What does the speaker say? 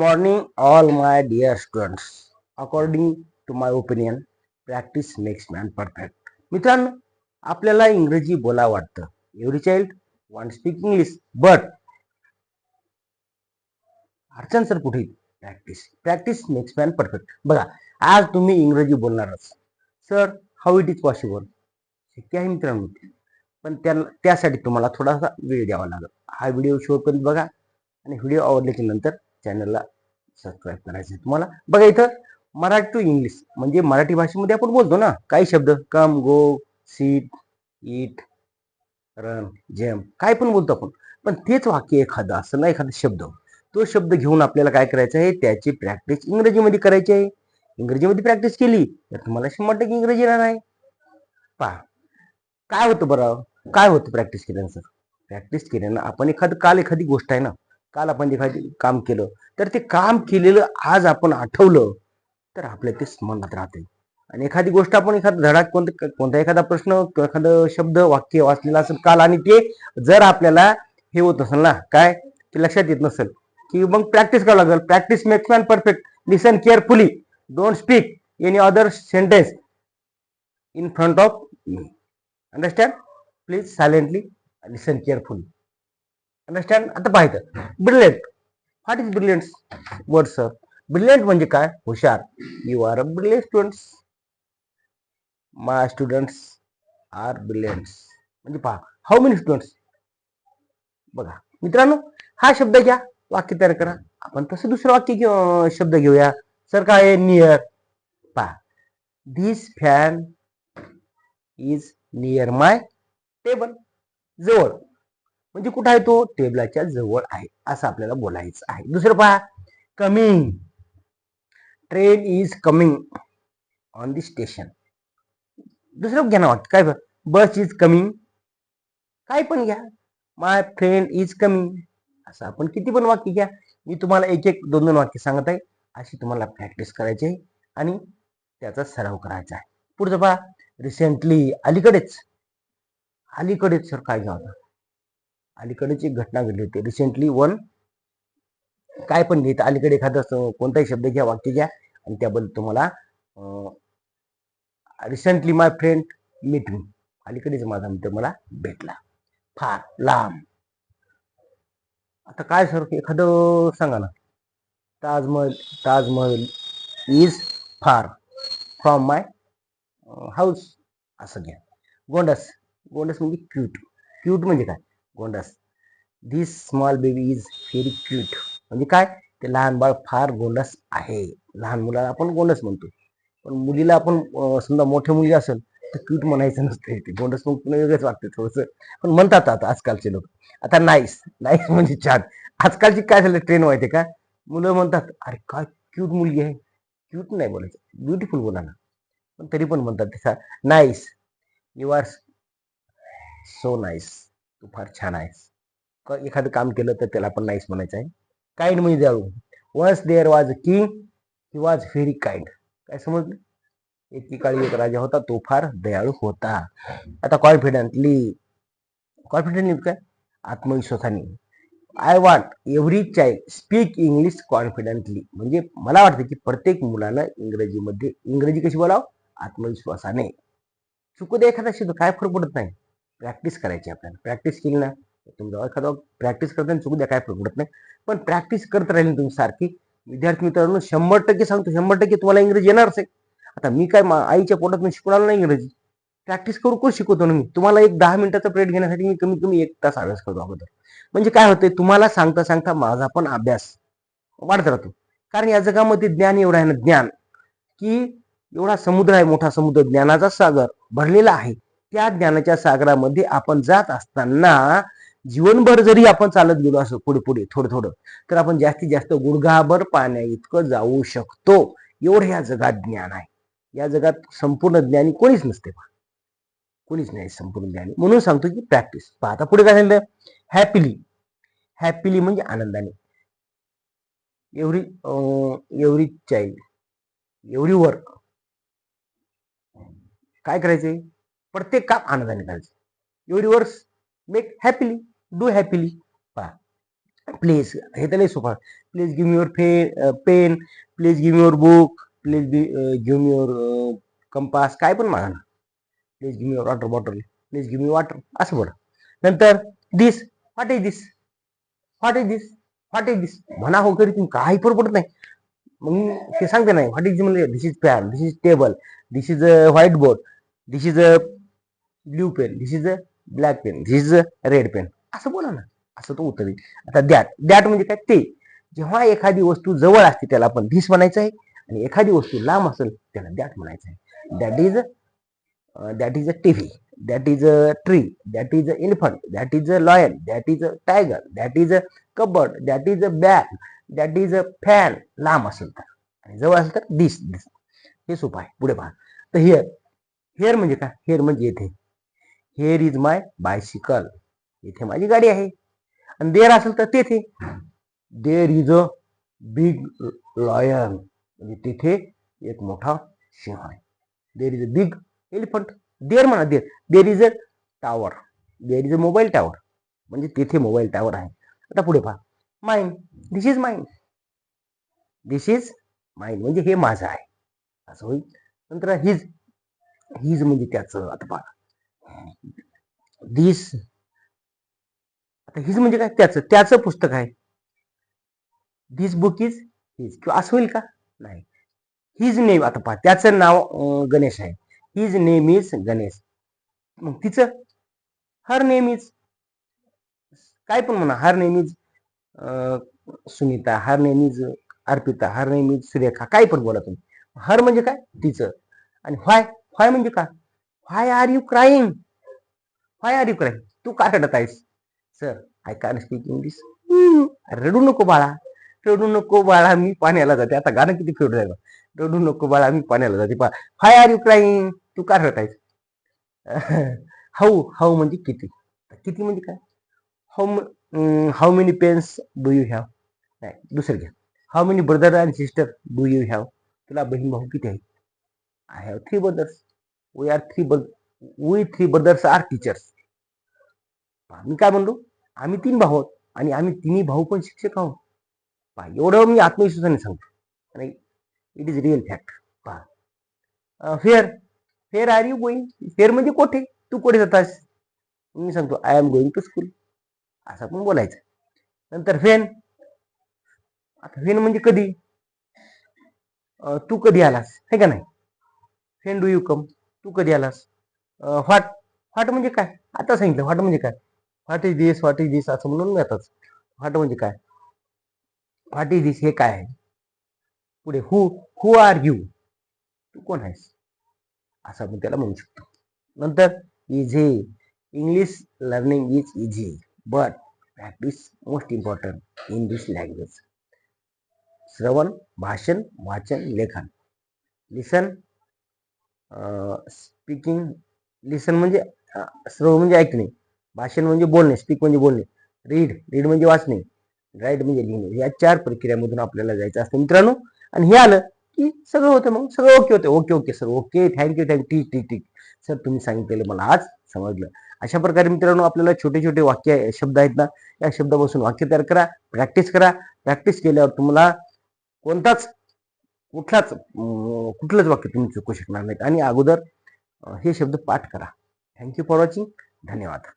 morning, all my dear students. According to my opinion, practice makes man perfect. मित्रांनो आपल्याला इंग्रजी बोला वाटतं. Every child want speak English but अडचण sir कुठे? Practice practice makes man perfect बघा आज तुम्ही इंग्रजी बोलणारच. Sir how it is possible शक्य आहे मित्रांनो. पण त्या त्यासाठी तुम्हाला थोडासा वेळ द्यावा लागेल. हा व्हिडिओ शेवटपर्यंत बघा. आणि व्हिडिओ आवडल्याच्या की नंतर चॅनलला सबस्क्राईब करायचं आहे तुम्हाला बघा इथं मराठी टू इंग्लिश म्हणजे मराठी भाषेमध्ये आपण बोलतो ना काही शब्द come go sit eat run gem काय पण बोलतो आपण. पण तेच वाक्य एखादं असं ना एखादा शब्द. तो शब्द घेऊन आपल्याला काय करायचं आहे त्याची प्रॅक्टिस इंग्रजीमध्ये करायची आहे. इंग्रजीमध्ये प्रॅक्टिस केली तर तुम्हाला शंभर टक्के इंग्रजी येणार आहे. पहा काय होतं बरं? काय होतं प्रॅक्टिस केल्यानंतर प्रॅक्टिस केल्यानं आपण एखादं काल एखादी गोष्ट आहे ना काल आपण एखादी काम केलं. तर ते काम केलेलं आज आपण आठवलं तर आपल्या ते स्मरणात राहते आणि एखादी गोष्ट आपण एखादा धडा कोणता कोणता एखादा प्रश्न एखादं शब्द वाक्य वाचलेला असेल काल आणि ते जर आपल्याला हे होत असेल ना काय? ते लक्षात येत नसेल की मग प्रॅक्टिस करावं लागेल. Practice makes man perfect listen carefully don't speak any other sentence in front of me understand please silently listen carefully understand आता पाहायचं brilliant what is brilliant word sir brilliant म्हणजे काय? हुशार. You are a brilliant students my students are brilliants म्हणजे पहा how many students बघा मित्रांनो हा शब्द घ्या वाक्य तयार करा. आपण तसं दुसरं वाक्य घेऊ शब्द घेऊया. सर काय आहे? नियर पहा this fan is near my table जवळ. म्हणजे कुठं आहे तो? टेबलाच्या जवळ आहे असं आपल्याला बोलायचं आहे. दुसरं पहा coming train is coming on the station दुसरं घ्या ना वाटतं. काय बस इज कमिंग काय पण घ्या. माय फ्रेंड इज कमिंग असं आपण किती पण वाक्य घ्या. मी तुम्हाला एक एक दोन दोन वाक्य सांगत आहे. अशी तुम्हाला प्रॅक्टिस करायची आहे आणि त्याचा सराव करायचा आहे. पुढचं पहा. रिसेंटली अलीकडेच. अलीकडेच सर काय घ्या होता अलीकडेच एक घटना घडली होती. रिसेंटली वन काय पण घेत अलीकडे एखादा कोणताही शब्द घ्या वाक्य घ्या आणि त्याबद्दल तुम्हाला recently my friend meet me अलीकडेच माझा मित्र मला भेटला. फार लांब. आता काय सर एखादं सांगा ना. Taj Mahal Taj Mahal is far from my house असं घ्या. गोंडस. गोंडस म्हणजे क्यूट क्यूट म्हणजे काय? गोंडस. This small baby is very cute म्हणजे काय? ते लहान बाळ फार गोंडस आहे. लहान मुलाला आपण गोंडस म्हणतो. पण मुलीला आपण समजा मोठ्या मुलगी असेल तर क्यूट म्हणायचं नसतं ते गोंडस मग पुन्हा वेगळंच वाटतं थोडंसं. पण म्हणतात आता आजकालचे लोक. आता नाईस नाईस म्हणजे छान. आजकालची काय झालं ट्रेन माहिती का? मुलं म्हणतात अरे काय क्यूट मुलगी आहे. क्यूट नाही बोलायचं. ब्युटिफुल बोला ना. पण तरी पण म्हणतात त्याचा nice you are so nice तू फार छान आहेस. एखादं काम केलं तर त्याला पण नाहीच म्हणायचं आहे. काइंड म्हणजे दयाळू once there was a king he was very kind काय समजलं? एकेकाळी एक राजा होता तो फार दयाळू होता. आता कॉन्फिडेंटली कॉन्फिडेंटली काय? आत्मविश्वासाने. I want every child speak English confidently म्हणजे मला वाटतं की प्रत्येक मुलानं इंग्रजीमध्ये इंग्रजी कशी बोलावं? आत्मविश्वासाने. चुकू दे एखादा शब्द काय फरक पडत नाही. प्रॅक्टिस करायची आपल्याला. प्रॅक्टिस केली ना तुमचा एखादा प्रॅक्टिस करताना चुकू द्या काय फरक पडत नाही. पण प्रॅक्टिस करत राहील तुम्ही सारखी विद्यार्थी मित्रांनो शंभर टक्के सांगतो शंभर टक्के तुम्हाला इंग्रजी येणारच आहे. आता मी काय आईच्या पोटात मी शिकवणार नाही इंग्रजी. प्रॅक्टिस करू करू शिकवतो ना मी? तुम्हाला एक दहा मिनिटाचा प्रेड घेण्यासाठी मी कमीत कमी एक तास अभ्यास करतो अगोदर. म्हणजे काय होतंय तुम्हाला सांगता सांगता माझा पण अभ्यास वाढत राहतो. कारण या जगामध्ये ज्ञान एवढं आहे ना ज्ञान की एवढा समुद्र आहे मोठा समुद्र ज्ञानाचा सागर भरलेला आहे. त्या ज्ञानाच्या सागरामध्ये आपण जात असताना जीवनभर जरी आपण चालत गेलो असो पुढे पुढे थोडं थोडं तर आपण जास्तीत जास्त गुडघाभर पाण्या इतकं जाऊ शकतो. एवढं या जगात ज्ञान आहे. या जगात संपूर्ण ज्ञानी कोणीच नसते पण कोणीच नाही संपूर्ण ज्ञानी. म्हणून सांगतो की प्रॅक्टिस पाहता आता पुढे काय सांगितलं हॅपीली हॅपीली म्हणजे आनंदाने. Every every child every work काय करायचंय? प्रत्येक काम आनंदाने करायचं every make happily do happily पहा. प्लीज हे तर नाही सोपा प्लीज गिव्ह युअर फे pen please give your book please give your compass काय पण मागा ना please give your water bottle please give me water असं बोला. नंतर this what is this what is this what is this म्हणा हो करी तुम्ही काही फरक पडत नाही. मग ते सांगते नाही व्हॉट इज म्हणजे this is fan this is table this is a white board this is a blue pen this is a black pen this is a red pen असं बोला ना असं तो उत्तर येईल आता दॅट दॅट म्हणजे काय ते जेव्हा एखादी वस्तू जवळ असते त्याला आपण धिस म्हणायचं आहे आणि एखादी वस्तू लांब असेल त्याला दॅट म्हणायचं आहे that is that is a TV that is a tree that is a infant that is a lion that is a tiger that is a cupboard that is a bag that is a fan लांब असेल तर आणि जवळ असेल तर दिस दिस हे सोपं आहे पुढे पहा तर हिअर हेअर म्हणजे काय हेअर म्हणजे येथे हेअर इज माय बायसिकल इथे माझी गाडी आहे. आणि देर असेल तर तेथे. There is a big lion म्हणजे तिथे एक मोठा सिंह आहे. There is a big elephant there म्हणा there there is a tower there is a mobile tower म्हणजे तिथे मोबाईल टावर आहे. आता पुढे पहा. Mind this is mind this is mind म्हणजे हे माझं आहे. असं होईल. नंतर हिज हिज म्हणजे त्याचं. आता पहा. दिस आता हिज म्हणजे काय? त्याचं त्याचं पुस्तक आहे. दिस बुक इज हिज किंवा असं होईल का? नाही. हिज नेम आता पहा त्याचं नाव गणेश आहे. His name is Ganesh. मग तिचं हर नेम इज काय पण म्हणा her name is Sunita her name is Arpita her name is Surekha काय पण बोला तुम्ही. हर म्हणजे काय? तिचं. आणि व्हाय व्हाय म्हणजे काय why are you crying why are you crying तू का रडत आहेस? Sir I can speak English रडू नको बाळा. रडू नको बाळा मी पाण्याला जाते. आता गाणं किती फेवरेट आहे रडू नको बाळा मी पाण्याला जाते. पा हाय आर यू क्राईंग तू का रडत आहेस? हाऊ हाऊ म्हणजे किती? किती म्हणजे काय? How how many pens do you have नाही दुसरं घ्या. How many brother and sister do you have तुला बहीण भाऊ किती आहे I have three brothers we are three we three brothers are teachers मी काय म्हणलो? आम्ही तीन भाऊ आहोत आणि आम्ही तिन्ही भाऊ पण शिक्षक आहोत. पहा एवढं मी आत्मविश्वासाने सांगतो. आणि इट इज रिअल फॅक्ट पहा. Where where are you going where म्हणजे कोठे? तू कुठे जातास? मी सांगतो I am going to school असं पण बोलायचं. नंतर फेन आता फेन म्हणजे कधी? तू कधी आलास? हे का नाही? फेन डू यू कम तू कधी आलास? व्हॉट व्हॉट म्हणजे काय? आता सांगितलं. व्हॉट म्हणजे काय? What is this what is this असं म्हणून येतात व्हॉट म्हणजे काय? व्हॉट इज दिस हे काय आहे? पुढे हु हु आर यू तू कोण आहेस? असं आपण त्याला म्हणू शकतो. नंतर easy English learning is easy but practice most important in this language श्रवण भाषण वाचन लेखन. लिसन स्पीकिंग लिसन म्हणजे स्रव म्हणजे ऐकणे. भाषण म्हणजे बोलणे स्पीक म्हणजे बोलणे. रीड रीड म्हणजे वाचणे. राईट म्हणजे लिहिणे. या चार प्रक्रियामधून आपल्याला जायचं असतं मित्रांनो. आणि हे आलं की सगळं होतं मग सगळं ओके होतं. Okay okay sir okay thank you thank you ठीक ठीक ठीक. सर तुम्ही सांगितलेलं मला आज समजलं. अशा प्रकारे मित्रांनो आपल्याला छोटे छोटे वाक्य शब्द आहेत ना या शब्दापासून वाक्य तयार करा प्रॅक्टिस करा. प्रॅक्टिस केल्यावर तुम्हाला कोणताच कुठलाच कुठलंच वाक्य तुम्ही चुकू शकणार नाहीत. आणि अगोदर हे शब्द पाठ करा. थँक्यू फॉर वॉचिंग धन्यवाद.